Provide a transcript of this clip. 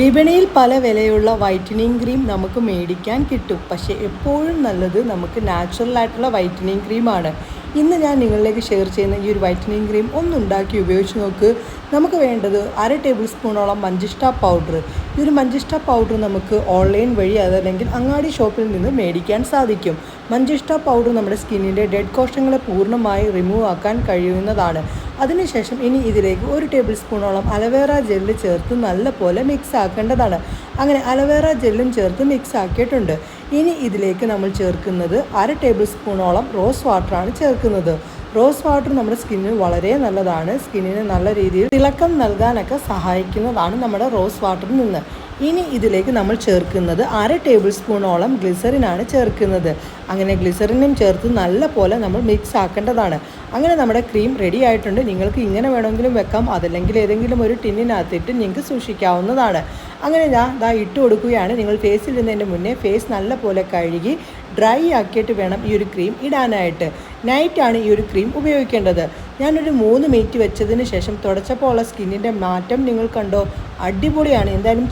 വിപണിയിൽ പല വിലയുള്ള വൈറ്റനിങ് ക്രീം നമുക്ക് മേടിക്കാൻ കിട്ടും. പക്ഷേ എപ്പോഴും നല്ലത് നമുക്ക് നാച്ചുറൽ ആയിട്ടുള്ള വൈറ്റനിങ് ക്രീമാണ്. ഇന്ന് ഞാൻ നിങ്ങളിലേക്ക് ഷെയർ ചെയ്യുന്ന ഈ ഒരു വൈറ്റനിങ് ക്രീം ഒന്നുണ്ടാക്കി ഉപയോഗിച്ച് നോക്ക്. നമുക്ക് വേണ്ടത് അര ടേബിൾ സ്പൂണോളം മഞ്ചിഷ്ട പൗഡർ ഈ ഒരു മഞ്ചിഷ്ട പൗഡർ നമുക്ക് ഓൺലൈൻ വഴി അതല്ലെങ്കിൽ അങ്ങാടി ഷോപ്പിൽ നിന്ന് മേടിക്കാൻ സാധിക്കും. മഞ്ചിഷ്ട പൗഡർ നമ്മുടെ സ്കിന്നിന്റെ ഡെഡ് കോശങ്ങളെ പൂർണമായി റിമൂവ് ആക്കാൻ കഴിയുന്നതാണ്. അതിനുശേഷം ഇനി ഇതിലേക്ക് ഒരു ടേബിൾ സ്പൂണോളം അലവേറ ജെല്ല് ചേർത്ത് നല്ലപോലെ മിക്സ് ആക്കേണ്ടതാണ്. അങ്ങനെ അലവേറ ജെല്ലും ചേർത്ത് മിക്സ് ആക്കിയിട്ടുണ്ട്. ഇനി ഇതിലേക്ക് നമ്മൾ ചേർക്കുന്നത് അര ടേബിൾ സ്പൂണോളം റോസ് വാട്ടറാണ് ചേർക്കുന്നത്. റോസ് വാട്ടർ നമ്മുടെ സ്കിന്നിന് വളരെ നല്ലതാണ്. സ്കിന്നിന് നല്ല രീതിയിൽ തിളക്കം നൽകാനൊക്കെ സഹായിക്കുന്നതാണ് നമ്മുടെ റോസ് വാട്ടറിൽ നിന്ന്. ഇനി ഇതിലേക്ക് നമ്മൾ ചേർക്കുന്നത് അര ടേബിൾ സ്പൂണോളം ഗ്ലിസറിനാണ് ചേർക്കുന്നത്. അങ്ങനെ ഗ്ലിസറിനും ചേർത്ത് നല്ല പോലെ നമ്മൾ മിക്സ് ആക്കേണ്ടതാണ്. അങ്ങനെ നമ്മുടെ ക്രീം റെഡി ആയിട്ടുണ്ട്. നിങ്ങൾക്ക് ഇങ്ങനെ വേണമെങ്കിലും വെക്കാം. അതല്ലെങ്കിൽ ഏതെങ്കിലും ഒരു ടിന്നിനകത്തിട്ട് നിങ്ങൾക്ക് സൂക്ഷിക്കാവുന്നതാണ്. അങ്ങനെ ഞാൻ ദാ ഇട്ട് കൊടുക്കുകയാണ്. നിങ്ങൾ ഫേസിൽ ഇടുന്നതിന് മുന്നേ ഫേസ് നല്ല പോലെ കഴുകി ഡ്രൈ ആക്കിയിട്ട് വേണം ഈ ഒരു ക്രീം ഇടാനായിട്ട്. നൈറ്റാണ് ഈ ഒരു ക്രീം ഉപയോഗിക്കേണ്ടത്. ഞാനൊരു മൂന്ന് മിനിറ്റ് വെച്ചതിന് ശേഷം തുടച്ചപ്പോൾ ഉള്ള സ്കിന്നിന്റെ മാറ്റം നിങ്ങൾ കണ്ടോ? അടിപൊളിയാണ്. എന്തായാലും